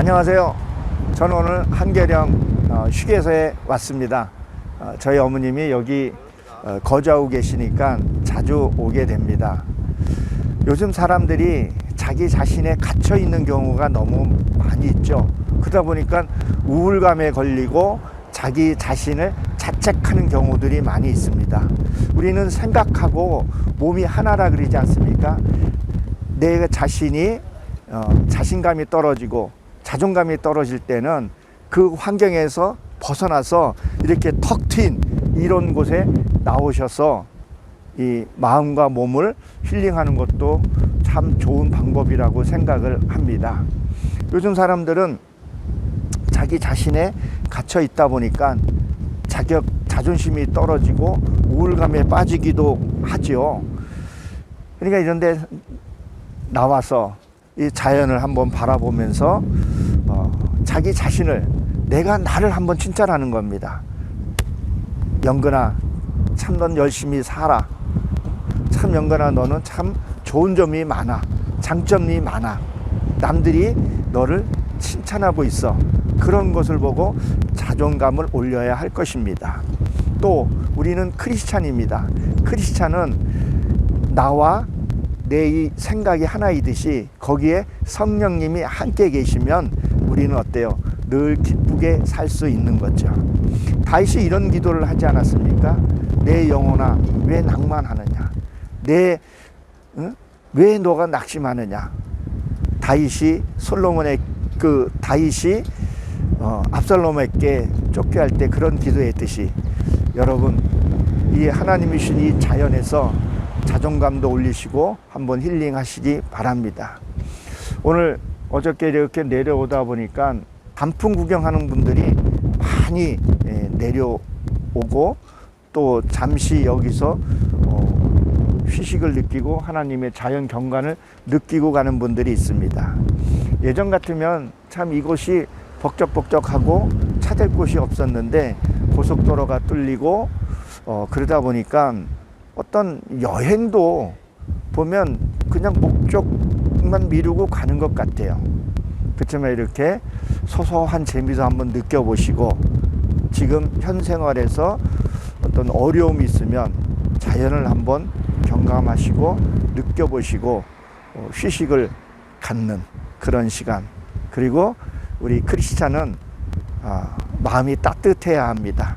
안녕하세요. 저는 오늘 한계령 어, 휴게소에 왔습니다. 어, 저희 어머님이 여기 어, 거주하고 계시니까 자주 오게 됩니다. 요즘 사람들이 자기 자신에 갇혀 있는 경우가 너무 많이 있죠. 그러다 보니까 우울감에 걸리고 자기 자신을 자책하는 경우들이 많이 있습니다. 우리는 생각하고 몸이 하나라 그러지 않습니까? 내 자신이 어, 자신감이 떨어지고 자존감이 떨어질 때는 그 환경에서 벗어나서 이렇게 턱 트인 이런 곳에 나오셔서 이 마음과 몸을 힐링하는 것도 참 좋은 방법이라고 생각을 합니다. 요즘 사람들은 자기 자신에 갇혀 있다 보니까 자격 자존심이 떨어지고 우울감에 빠지기도 하지요. 그러니까 이런데 나와서 이 자연을 한번 바라보면서 어, 자기 자신을 내가 나를 한번 칭찬하는 겁니다. 영근아, 참 넌 열심히 살아. 참 영근아, 너는 참 좋은 점이 많아. 장점이 많아. 남들이 너를 칭찬하고 있어. 그런 것을 보고 자존감을 올려야 할 것입니다. 또 우리는 크리스찬입니다. 크리스찬은 나와 내 이 생각이 하나이듯이 거기에 성령님이 함께 계시면 우리는 어때요? 늘 기쁘게 살 수 있는 거죠. 다윗이 이런 기도를 하지 않았습니까? 내 영혼아 왜 낭만하느냐? 내 응? 왜 너가 낙심하느냐? 다윗이 솔로몬의 그 다윗이 어, 압살롬에게 쫓겨할 때 그런 기도했듯이 여러분 이 하나님이 주신 이 자연에서 자존감도 올리시고 한번 힐링하시기 바랍니다. 오늘 어저께 이렇게 내려오다 보니까 단풍 구경하는 분들이 많이 예, 내려오고 또 잠시 여기서 어, 휴식을 느끼고 하나님의 자연 경관을 느끼고 가는 분들이 있습니다. 예전 같으면 참 이곳이 벅적벅적하고 찾을 곳이 없었는데 고속도로가 뚫리고 어, 그러다 보니까 어떤 여행도 보면 그냥 목적만 미루고 가는 것 같아요. 그렇지만 이렇게 소소한 재미도 한번 느껴보시고 지금 현 생활에서 어떤 어려움이 있으면 자연을 한번 경감하시고 느껴보시고 어, 휴식을 갖는 그런 시간 그리고 우리 크리스찬은 아, 마음이 따뜻해야 합니다.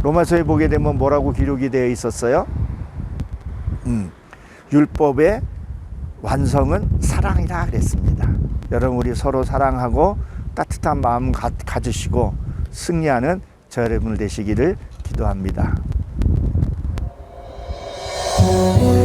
음, 로마서에 보게 되면 뭐라고 기록이 되어 있었어요? 음, 율법의 완성은 사랑이라 그랬습니다. 여러분 우리 서로 사랑하고 따뜻한 마음 가, 가지시고 승리하는 저 여러분 되시기를 기도합니다. 내